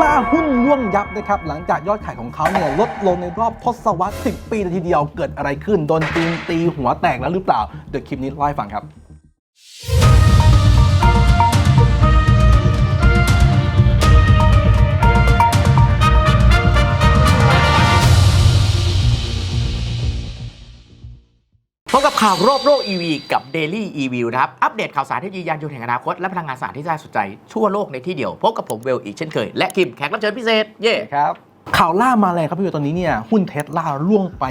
ล่าหุ้นร่วงยับนะครับหลังจากยอดขายของเขาเนี่ยลดลงในรอบทศวรรษ 10 ปีเลยทีเดียวเกิดอะไรขึ้นโดนตีนตีหัวแตกแล้วหรือเปล่า เดี๋ยวคลิปนี้เล่าให้ฟังครับ พบกับข่าวรอบโลก EV กับ Daily EV นะครับ อัปเดตข่าวสารเทคโนโลยียานยนต์แห่งอนาคต และพลังงานสะอาดที่น่าสนใจ ทั่วโลกในที่เดียว พบกับผมเวลอีกเช่นเคย และคิมแขกรับเชิญพิเศษ เย่ครับ ข่าวล่ามาแรงครับพี่วิวตอนนี้เนี่ยหุ้นเทสลาร่วงไป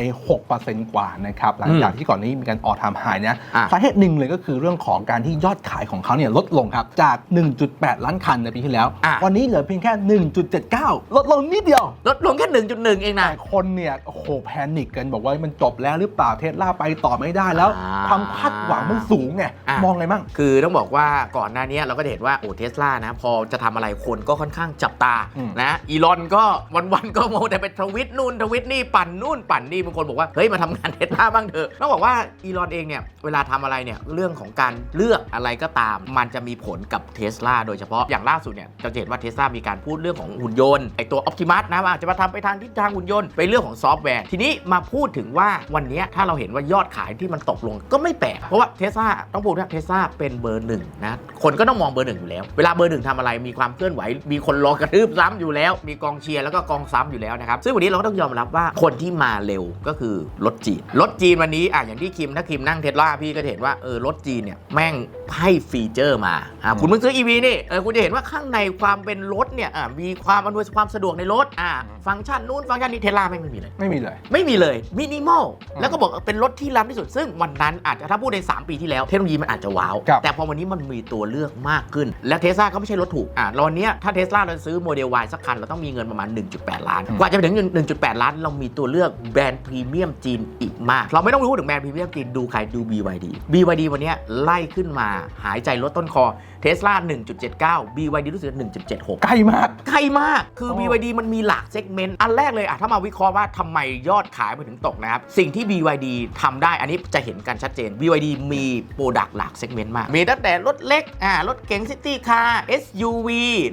6%กว่านะครับหลังจากที่ก่อนนี้มีการออทามไฮนะอะสาเหตุหนึ่งเลยก็คือเรื่องของการที่ยอดขายของเขาเนี่ยลดลงครับ จาก 1.8 ล้านคันในปีที่แล้วอะวันนี้เหลือเพียงแค่ 1.79 ลดลงนิดเดียว ลดลงแค่ 1.1 เองนะแต่คนเนี่ยโอ้โหแพนิคกันบอกว่ามันจบแล้วหรือเปล่าเทสลาไปต่อไม่ได้แล้วอ่าความคาดหวังมันสูงไงอะมองไงมั่งคือต้องบอกว่าก่อนหน้านี้เราก็เห็นว่าโอ้เทสลานะพอจะทำอะไรคนก็ค่อนข้างจับตาอืมนะอีลอนก็วันๆก็โมแต่ไปทวิตนู่นทวิตนี่ปั่นนู่นปั่นนี่บางคนบอกว่าเฮ้ยมาทำงานเทสลาบ้างเถอะต้องบอกว่าอีลอนเองเนี่ยเวลาทำอะไรเนี่ยเรื่องของการเลือกอะไรก็ตาม มันจะมีผลกับเทสลาโดยเฉพาะอย่างล่าสุดเนี่ยเราจะเห็นว่าเทสลามีการพูดเรื่องของหุ่นยนต์ไอตัว Optimus นะว่าจะมาทำไปทางทิศทางหุ่นยนต์ไปเรื่องของซอฟต์แวร์ทีนี้มาพูดถึงว่าวันนี้ถ้าเราเห็นว่ายอดขายที่มันตกลงก็ไม่แปลกเพราะว่าเทสลาต้องพูดว่าเทสลาเป็นเบอร์หนึ่งนะคนก็ต้องมองเบอร์หนึ่งอยู่แล้ว เวลาเบอร์หนึ่งทำอะไรมีความเคลื่อนไหว มีคนรอกระทืบซ้ำอยู่แล้ว มีกองเชียร์แล้วก็กองซ้ำอยู่แล้วนะครับ ซึ่งวันนี้เราก็ต้องยอมรับว่าคนที่มาเร็วก็คือรถจีน รถจีนวันนี้อะอย่างที่คิมถ้าคิมนั่งเทสลาพี่ก็จะเห็นว่าเออรถจีนเนี่ยแม่งให้ฟีเจอร์มาอะคุณเพิ่งซื้อ EV นี่เออคุณจะเห็นว่าข้างในความเป็นรถเนี่ยอะมีความอำนวยความสะดวกในรถอะฟังก์ชันนู้นฟังก์ชันนี้เทสลาแม่งไม่มีเลย ไม่มีเลย ไม่มีเลยมินิมอลอืมแล้วก็บอกเป็นรถที่ล้ำที่สุด ซึ่งวันนั้นอาจจะถ้าพูดใน 3 ปีที่แล้วเทคโนโลยีมันอาจจะว้าวครับแต่พอวันนี้มันมีตัวเลือกมากขึ้น และเทสลาก็ไม่ใช่รถถูกอะเราเนี้ยถ้าเทสลาเราซื้อโมเดล Y สักคันเราต้องมีเงินประมาณ 1.8ล้าน กว่าจะไปถึง 1.8 ล้าน เรามีตัวเลือกแบรนด์พรีเมียมจีนอีกมาก เราไม่ต้องรู้ถึงแบรนด์พรีเมียมจีนดูใครดู BYD BYD วันเนี้ยไล่ขึ้นมาหายใจลดต้นคอเทสลา1.79 BYD รู้สึกว่า1.76 ใกล้มาก ใกล้มาก คือโอ้ BYD มันมีหลากเซกเมนต์ อันแรกเลยอะถ้ามาวิเคราะห์ว่าทำไมยอดขายมันถึงตกนะครับ สิ่งที่ BYD ทำได้ อันนี้จะเห็นกันชัดเจน BYD มีโปรดักต์หลากเซกเมนต์มาก มีตั้งแต่รถเล็ก อ่า รถเก๋งซิตี้คาร์ SUV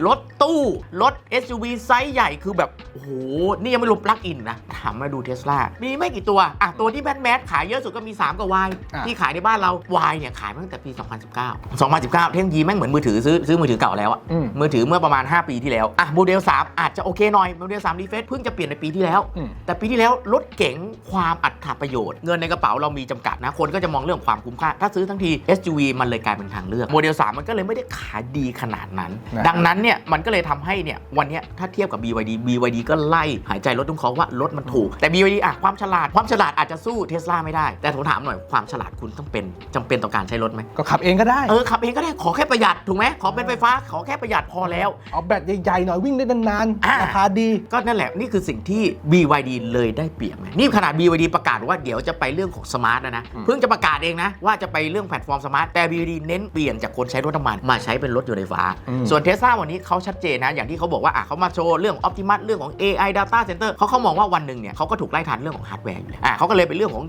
รถตู้ รถ SUV ไซส์ใหญ่ คือแบบโอ้โห นี่ยังไม่รวมปลั๊กอินนะ ถามมาดูเทสลา มีไม่กี่ตัว อะ ตัวที่แมสแมสขายเยอะสุดก็มี 3 กับ Y อะ ที่ขายในบ้านเรา Y เนี่ยขายมาตั้งแต่ปี 2019 2019 เทคโนโลยีแม่งเหมือนมือถือซื้อซื้อมือถือเก่าแล้วอะอืม มือถือเมื่อประมาณ 5 ปีที่แล้ว อะ โมเดล 3 อาจจะโอเคหน่อย โมเดล3รีเฟซเพิ่งจะเปลี่ยนในปีที่แล้ว อืม แต่ปีที่แล้วรถเก๋งความอัตราประโยชน์ เงินในกระเป๋าเรามีจำกัดนะ คนก็จะมองเรื่องความคุ้มค่า ถ้าซื้อทั้งที SUV มันเลยกลายเป็นทางเลือก โมเดล 3 มันก็เลยไม่ได้ขายดีขนาดนั้น นะ ดังนั้นเนี่ย มันก็เลยทำให้เนี่ย วันเนี้ยถ้าเทียบกับ BYD BYD ก็ไล่หายใจรถตุ้งเขาว่ารถมันถูก แต่ BYD อะความฉลาดความฉลาดอาจจะสู้เทสลาไม่ได้ แต่ผมถามหน่อยความฉลาดคุณต้องเป็นจำเป็นต่อการใช้รถไหมก็ขับเองก็ได้เออขับเองก็ได้ขอแค่ประหยัดถูกไหมขอเป็นไฟฟ้าขอแค่ประหยัดพอแล้วเอาแบตใหญ่ๆหน่อยวิ่งได้นานอ่าๆราคาดีก็นั่นแหละนี่คือสิ่งที่ BYD เลยได้เปรียบไงนี่ขนาด BYD ประกาศว่าเดี๋ยวจะไปเรื่องของสมาร์ทนะนะอืมเพิ่งจะประกาศเองนะว่าจะไปเรื่องแพลตฟอร์มสมาร์ทแต่ BYD เน้นเปลี่ยนจากคนใช้รถน้ำมันมาใช้เป็นรถยนต์ไฟฟ้าอืมส่วนเทสลาวันนี้เขาชัดเจนนะอย่างที่เขาบอกว่าอะเขามาโชว์เรื่อง Optimus เรื่องของ AI Data Center เขาเขามองว่าวันหนึ่งเนี่ยเขาก็ถูกไล่ทันเรื่องของฮาร์ดแวร์อยู่แล้วอะเขาก็เลยเป็นเรื่องของ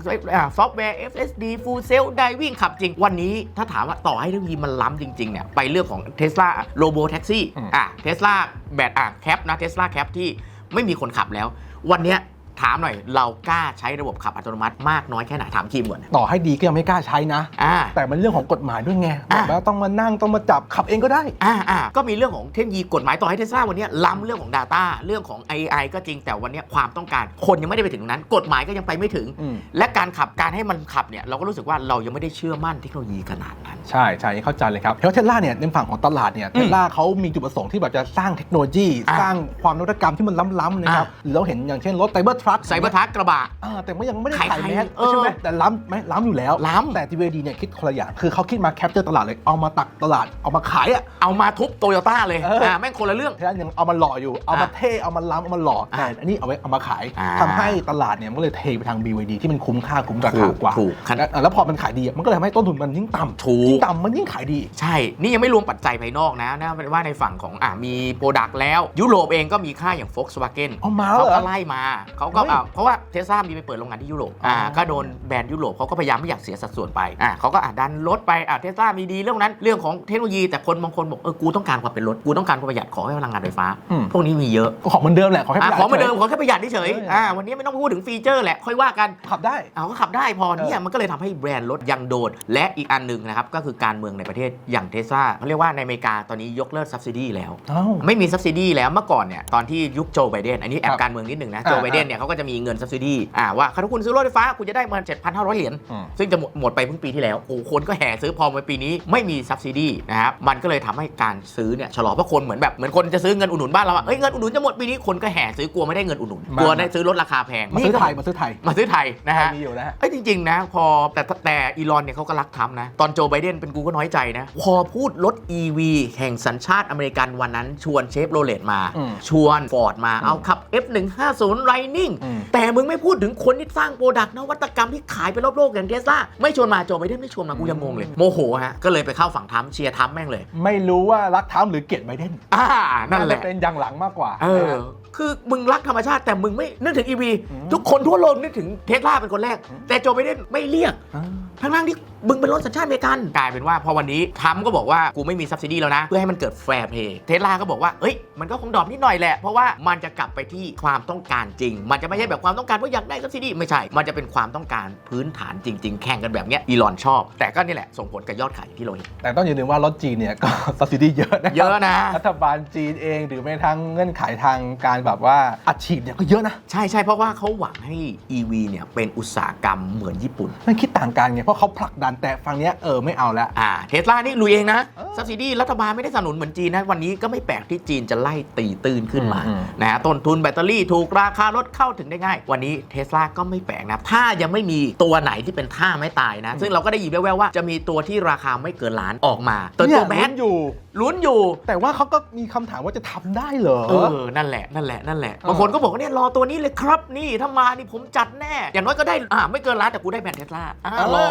ซอฟต์แวร์ FSD Full Self Driving ขับจริง วันนี้ถ้าถามว่าต่อให้เทคโนโลยีมันล้ำจริงๆเนี่ยไปเรื่องของ Tesla Robo Taxi อืมอะ Tesla แบตอะแคปนะ Tesla แคปที่ไม่มีคนขับแล้ว วันเนี้ย ถามหน่อยเรากล้าใช้ระบบขับอัตโนมัติมากน้อยแค่ไหนถามคิมก่อนต่อให้ดีก็ยังไม่กล้าใช้นะ อ่า แต่มันเรื่องของกฎหมายด้วยไงอะแบบว่าต้องมานั่งต้องมาจับขับเองก็ได้ อ่าอ่าก็มีเรื่องของเทคโนโลยีกฎหมายต่อให้เทสลาวันเนี้ยล้ำเรื่องของ Data เรื่องของ AI ก็จริงแต่วันเนี้ยความต้องการคนยังไม่ได้ไปถึงนั้น กฎหมายก็ยังไปไม่ถึง อืม และการขับการให้มันขับเนี่ยเราก็รู้สึกว่าเรายังไม่ได้เชื่อมั่นเทคโนโลยีขนาดนั้น ใช่ใช่เข้าใจเลยครับเพราะเทสลาเนี่ยในฝั่งของตลาดเนี่ยอืเทมสลาเขามีจุดประสงค์ที่แบบจะสร้างเทคโนโลยี อะสร้างความนวัตกรรมที่มันล้ำๆนะครับอะหรือเราเห็นอย่างเช่นรถไซเบอร์ทรัคไซเบอร์ทักกระบะแต่ไม่ยังไม่ได้ขายขายใครแมสเออใช่ไหมแต่ล้ำไหมล้ำอยู่แล้วล้ำ แต่ TVD เนี่ยคิดคนละอย่างคือเขาคิดมาแคปเจอร์ตลาดเลยเอามาตักตลาดเอามาขายอะ เอามาทุบโตโยต้าเลยเอออ่อ่าแม่งคนละเรื่องเทสลายังเอามาหล่ออยู่เอามาอะเท่เอามาล้ำเอามาหล่อแต่อะอันนี้เอาไว้เอามาขายอ่า ทำให้ตลาดเนี่ยมันก็เลยเทไปทาง BYD ที่มันคุ้มค่าคุ้มราถูคากกว่า ถูกขนาดแล้วแล้วพอมันขายดีอะมันก็เลยทำให้ต้นทุนมันยิ่งต่ำถูก ยิ่งต่ำมันยิ่งขายดี ใช่ นี่ยังไม่รวมปัจจัยภายนอกนะนะเป็นว่าในฝั่งของอ่ามีโปรดักต์แล้ว ยุโรปเองก็มีค่ายอย่าง Volkswagen เอามาแล้วเขาเหรอก็ไล่มา เขาก็เฮ้ยอ่าเพราะว่าเทสลามีไปเปิดโรงงานที่ยุโรปอ่าอ๋อก็โดนแบรนด์ยุโรปเขาก็พยายามไม่อยากเสียสัดส่วนไปอ่าเขาก็อ่าดันรถไปอ่าเทสลามีดีเรื่องนั้นเรื่องของเทคโนโลยีแต่คนบางคนบอกเออกูต้องการความเป็นรถกูต้องการความประหยัดขอให้พลังงานไฟฟ้าอืมพวกนี้มีเยอะก็ของเหมือนเดิมแหละขอแค่อะประหยัของเหมือนเดิมฉยขอแค่ประหยัดเฉยเออๆอ่าวันนี้ไม่ต้องพูดถึงฟีเจอร์แหละค่อยว่ากันขับได้เอาก็ขับได้พอเนี่ยเออมันก็เลยทำให้แบรนด์รถยังโดนและอีกอันหนึ่งนะครับก็คือการเมืองในประเทศอย่างเทสลาเขาเรียกว่าในอเมริกาตอนนี้ยกเลิก subsidy แล้วเอ้าไม่มี subsidy แล้วเมื่อก่อนเนี่ยตอนที่ยุคโจไบเดนอันนี้แอครับบการเมืองนิดหนึ่งนะอ่าโจไบเดนเนี่ยเขาก็จะมีเงิน subsidy อ่าว่าถ้าคุณซื้อรถไฟฟ้าคุณจะได้มา7,500 เหรียญอืมซึ่งจะหมดหมดไปเพิ่งปีที่แล้วโอ้คนก็แห่ซื้อพอมาปีนี้ไม่มี subsidy นะครับมันก็เลยทำให้การซื้อเนี่ยชะลอเพราะคนเหมือนแบบเหมือนคนจะซื้อเงินอุดหนุนบ้านเราอะเอ้ยเงินอุดหนุนจะหมดปีนี้คนก็แห่ซื้อกลัวไม่ได้เงินอุดหนุนกลัวได้ซื้อรถราคาแพงมาซื้อนี่ก็ไทยมาซื้อไทยมาซื้อไทยนะฮะมีอยู่นะฮะเอ้ยจริงๆนะพอแต่แต่อีลอนเนี่ยเขาก็รักทำนะตอนโจไบเดนเป็นกูก็น้อยใจนะพอพูดรถ EV แห่งสัญชาติอเมริกันวันนั้นชวนเชฟโรเลตมาอืมชวนฟอร์ดมาเอาขับ F150 Lightning อืมแต่มึงไม่พูดถึงคนที่สร้างโปรดักต์นวัตกรรมที่ขายไปรอบโลกอย่างเทสลาไม่ชวนมาโจไบเดนไม่ชวนมากูยังงงเลยโมโหฮะก็เลยไปเข้าฝั่งทัมป์เชียร์ทัมป์แม่งเลย ไม่รู้ว่ารักทรัมป์หรือเกลียดไบเดนอ่านั่นแหละาจเป็นอย่างหลังมากกว่าเออคือมึงรักธรรมชาติแต่มึงไม่นึกถึง EV อืมทุกคนทั่วโลกนึกถึงเทสลาเป็นคนแรกอืมแต่โจไบเดนไม่เรียกอ่า ทั้งๆที่มึงเป็นรถสัญชาติอเมริกัน กลายเป็นว่าพอวันนี้ทรัมป์ก็บอกว่ากูไม่มี subsidy แล้วนะ เพื่อให้มันเกิดแฟร์เพย์เทสลาก็บอกว่าเอ้ยมันก็คงดรอปนิดหน่อยแหละ เพราะว่ามันจะกลับไปที่ความต้องการจริง มันจะไม่ใช่แบบความต้องการว่าอยากได้ subsidy ไม่ใช่ มันจะเป็นความต้องการพื้นฐานจริง ๆ แข่งกันแบบเนี้ยอีลอนชอบ แต่ก็นี่แหละส่งผลกับยอดขายอย่างที่เราเห็นแต่ต้องอย่าลืมว่ารถจีนเนี่ยก็ subsidy เยอะนะครับเยอะนะรัฐบาลจีนเองหรือแม้กระทั้งเงื่อนไขทางการแบบว่าอัดฉีดเนี่ยก็เยอะนะใช่ใช่เพราะว่าเขาหวังให้ EV เนี่ยเป็นอุตสาหกรรมเหมือนญี่ปุ่นมันคิดต่างกันไงเพราะเขาผลักดันแต่ฝั่งเนี้ยเออไม่เอาแล้ว อ่าเทสลานี่ลุยเองนะเออซับซิดีรัฐบาลไม่ได้สนับสนุนเหมือนจีนนะ วันนี้ก็ไม่แปลกที่จีนจะไล่ตีตื้นขึ้นมาอืม นะฮะต้นทุนแบตเตอรี่ถูกราคารถเข้าถึงได้ง่าย วันนี้เทสลาก็ไม่แปลกนะ ถ้ายังไม่มีตัวไหนที่เป็นท่าไม่ตายนะ ซึ่งเราก็ได้ยินแว่วๆว่าจะมีตัวที่ราคาไม่เกินล้านออกมาตัวเนี่ตัยวแบลุ้นนอยู่ลุ้นอยู่ แต่ว่าเขาก็มีคำถามว่าจะทำได้เหรอ เออ นั่นแหละ นั่นแหละ นั่นแหละ เออ บางคนก็บอกว่าเนี่ยรอตัวนี้เลยครับ นี่ถ้ามานี่ผมจัดแน่ อย่างน้อยก็ได้ อ่าไม่เกินล้านแต่กูได้แบรนด์เทสลาอ่ารอ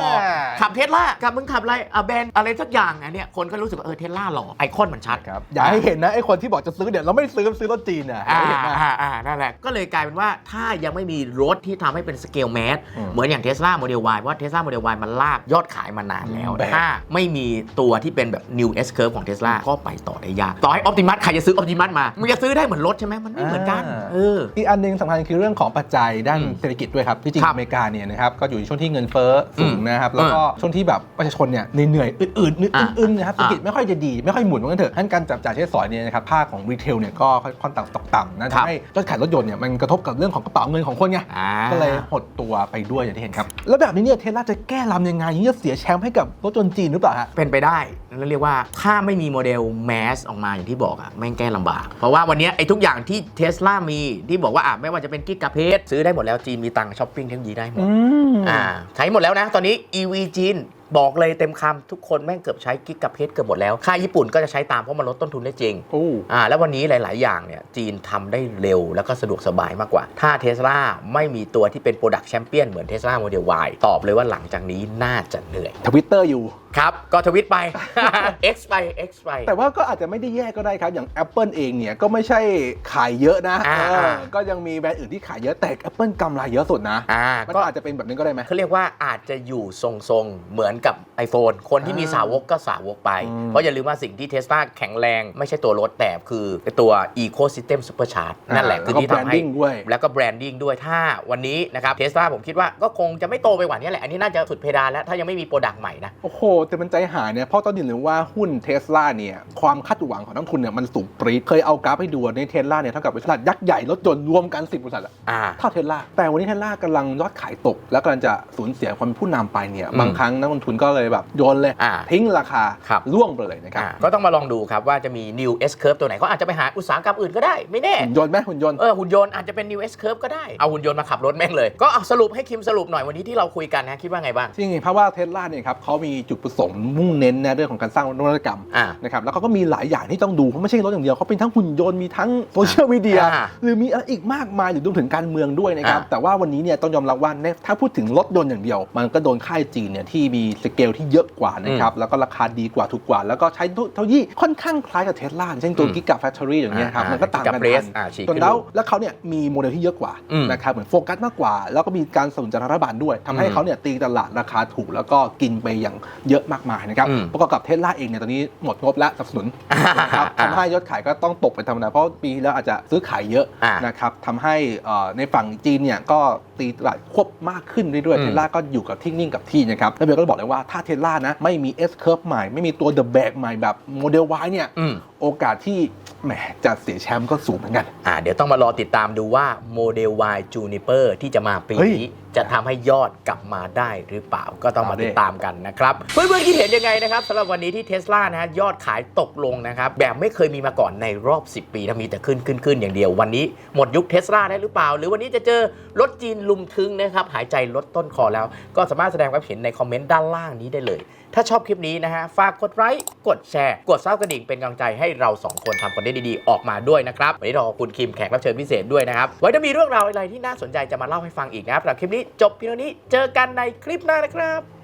ขับเทสลากับมึงขับอะไร อ่าแบรนด์อะไรสักอย่างอันเนี้ยคนก็รู้สึกว่าเออเทสลาหล่อ ไอคอนมันชัด ครับอย่าให้เห็นนะไอ้คนที่บอกจะซื้อเดี๋ยวเราไม่ซื้อซื้อรถจีนน่ะอย่าอ่าให้เห็นนะ อ่าอ่านั่นแหละก็เลยกลายเป็นว่าถ้ายังไม่มีรถที่ทำให้เป็นสเกลแมสอืมเหมือนอย่างเทสลาโมเดล Y เพราะเทสลาโมเดล Y มันลากยอดขายมานานแล้ว แบบ ถ้าไม่มีตัวที่เป็นแบบ New S Curve ของเทสลาก็ไปต่อได้ยากต่อให้ Optimus ใครจะซื้อ Optimus มามึงจะซื้อได้เหมือนรถใช่ไหมมันไม่เหมือนกันเออ อีกอันหนึงสำคัญคือเรื่องของปัจจัยด้านอืมเศรษฐกิจด้วยครับ ที่จริงครับอเมริกาเนี่ยนะครับก็อยู่ในช่วงที่เงินเฟ้อสูงอืมนะครับ แล้วก็ช่วงที่แบบประชาชนเนี่ยเหนื่อยๆอื่นๆนึกอะอึนๆนะครับเศรษฐกิจอะไม่ค่อยจะดี ไม่ค่อยหมุนว่างั้นเถอะทั้นการจับจ่ายใช้สอยเนี่ยนะครับภาคของรีเทลเนี่ยก็ค่อนข้างตกต่ำนะครับ ทำให้ยอดขายรถยนต์เนี่ยมันกระทบกับเรื่องของกระเป๋าเงินของคนไง อ่า ก็เลยหดตัวไปด้วยอย่างที่เห็นครับ แล้วแบบนี้เนี่ยเทสลาจะแก้ลำยังไงยิ่งจะเสียแชมป์ให้กับรถยนต์จีนหรือเปล่าฮะ เป็นไปได้นั่นเรียกว่าถ้าไม่มีโมเดลแมสออกมาอย่างที่บอกอะแม่งแก้ลำบาก เพราะว่าวันนี้ไอ้ทุกอย่างที่เทสลามีที่บอกว่าอะไม่ว่าจะเป็นกิกะเพสซื้อได้หมดแล้วจีนมีตังค์ช้อปปิ้งเทคโนโลยีได้หมดอืมอ่าใช้หมดแล้วนะตอนนี้ EV จีน บอกเลยเต็มคำทุกคนแม่งเกือบใช้กิกะเพสเกือบหมดแล้ว ค่ายญี่ปุ่นก็จะใช้ตามเพราะมันลดต้นทุนได้จริงโอ้อ่าแล้ววันนี้หลาย ๆ อย่างเนี่ยจีนทำได้เร็วแล้วก็สะดวกสบายมากกว่า ถ้าเทสลาไม่มีตัวที่เป็นโปรดักต์แชมเปี้ยนเหมือนเทสลาโมเดล Y ตอบเลยว่าหลังจากนี้น่าจะเหนื่อยทวิตเตอร์อยู่ครับ ก็ทวิตไป X ไป X ไป แต่ว่าก็อาจจะไม่ได้แย่ก็ได้ครับ อย่าง Apple เองเนี่ย ก็ไม่ใช่ขายเยอะนะอ่าเออก็ยังมีแบรนด์อื่นที่ขายเยอะแต่ Apple กำไรเยอะสุดนะอ่ามันก็ก็อาจจะเป็นแบบนี้ก็ได้ไหมเขาเรียกว่าอาจจะอยู่ทรงๆ เหมือนกับ iPhone คนที่มีอ่าสาวกก็สาวกไปอืมเพราะอย่าลืมว่าสิ่งที่เทสลาแข็งแรงไม่ใช่ตัวรถแต่คือตัว Ecosystem Supercharge นั่นแหละคือแล้วก็ที่ทำให้ branding ด้วยแล้วก็แบรนดิ้งด้วยถ้าวันนี้นะครับเทสลาผมคิดว่าก็คงจะไม่โตไปกว่านี้แหละ อันนี้น่าจะสุดเพดานแล้ว ถ้ายังไม่มีโปรดักต์ใหม่นะ โอ้โห แต่มันใจหายเนี่ยเพราะตอนนี้เลยว่าหุ้นเทสลาเนี่ย ความคาดหวังของนักทุนเนี่ยมันสูงปรี๊ดเคยเอากราฟให้ดูในเทสลาเนี่ยเท่ากับบริษัทยักษ์ใหญ่รถยนต์รวมกัน 10บริษัทอะอ่าเท่าเทสลาแต่วันนี้เทสลากำลังยอดขายตก แล้วกำลังจะสูญเสียความเป็นผู้นำไปเนี่ยอืมบางครั้งนักลงทุนก็เลยแบบโยนเลย อ่าทิ้งราคาครับ ล่วงไปเลยนะครับอ่าก็ต้องมาลองดูครับว่าจะมี New S Curve ตัวไหนเขาอาจจะไปหาอุตสาหกรรมอื่นก็ได้ไม่แน่ หุ่นยนต์ไหมหุ่นยนต์ เออหุ่นยนต์อาจจะเป็น New S Curve ก็ได้ เอาหุ่นยนต์มาขับรถแม่งเลย ก็เอาสรุปให้คิมสรุปหน่อยวันนี้ที่เราคุยกันนะคิดว่าไงบ้าง จริงๆเพราะว่าเทสลาเนี่ยครับเขามีจุดประสงค์มุ่งเน้นนะเรื่องของการสร้างนวัตกรรมอ่า นะครับแล้วเขาก็มีหลายอย่างที่ต้องดูเพราะไม่ใช่รถอย่างเดียวเขาเป็นทั้งหุ่นยนต์มีทั้งโซเชียลมีเดียอ่าหรือมีอะไรอีกมากมายหรือรวมถึงการเมืองด้วยนะครับอ่าแต่ว่าวันนี้เนี่ยต้องยอมรับว่าในถ้าพูดถึงรถยนต์อย่างเดียว มันก็โดนค่ายจีนเนี่ยที่มีสเกลที่เยอะกว่านะครับ แล้วก็ราคาดีกว่าถูกกว่า แล้วก็ใช้เทคโนโลยีค่อนข้างคล้ายกับเทสลาเช่นตัวอืมกิกะแฟคทอรี่อย่างเงี้ยครับอ่ามัมันก็ต่างกัน Gigapress ทันอ่าฉีกจนขึ้นแล้วรูปแล้วเขาเนี่ยมีโมเดลที่เยอะกว่าอืมนะครับ เหมือนโฟกัสมากกว่า แล้วก็มีการสนับสนุนจากรัฐบาลด้วยทำให้อืมเขาเนี่ยตีตลาดราคาถูกแล้วก็กินไปอย่างเยอะมากมายนะครับอืมประกอบกับเทสลาเองเนี่ยตอนนี้หมดงบและสนับสนุนนะครับทำให้ยอดขายก็ต้องตกเป็นธรรมดาเพราะปีที่แล้วอาจจะซื้อขายเยอะอ่านะครับทำให้เอ่อในฝั่งจีนเนี่ยก็ ตีตลาดควบมากขึ้นเรื่อยอืๆมเทสลาก็อยู่กับที่นิ่งกับที่นะครับแล้วเบลก็บอกเลยว่าถ้าเทสลานะไม่มี S curve ใหม่ไม่มีตัว The Bag ใหม่แบบโมเดล Y เนี่ยอืมโอกาสที่ แหมจะเสียแชมป์ก็สูงเหมือนกัน อ่าเดี๋ยวต้องมารอติดตามดูว่าโมเดล Y Juniper ที่จะมาปีเฮ้ย นี้ จะทำให้ยอดกลับมาได้หรือเปล่าก็ต้องมาเอาดิติดตามกันนะครับ เพื่อนๆคิดเห็นยังไงนะครับสำหรับวันนี้ที่เทสลานะฮะยอดขายตกลงนะครับ แบบไม่เคยมีมาก่อนในรอบ 10 ปีนะมีแต่ขึ้นขึ้นขึ้นอย่างเดียว วันนี้หมดยุคเทสลาได้หรือเปล่า หรือวันนี้จะเจอรถจีนลุมทึงนะครับหายใจลดต้นคอแล้ว ก็สามารถแสดงความเห็นในคอมเมนต์ด้านล่างนี้ได้เลย ถ้าชอบคลิปนี้นะฮะ ฝากกดไลค์ กดแชร์ กดซับกระดิ่งเป็นกำลังใจให้เราสองคนทำคอนเทนต์ดีๆ ออกมาด้วยนะครับ วันนี้เราขอบคุณคิมแขกรับเชิญพิเศษด้วยนะครับ ไว้ถ้ามีเรื่องราวอะไรที่น่าสนใจจะมาเล่าให้ฟังอีกนะครับสำหรับคลิปนี้จบเพียงเท่านี้ เจอกันในคลิปหน้านะครับ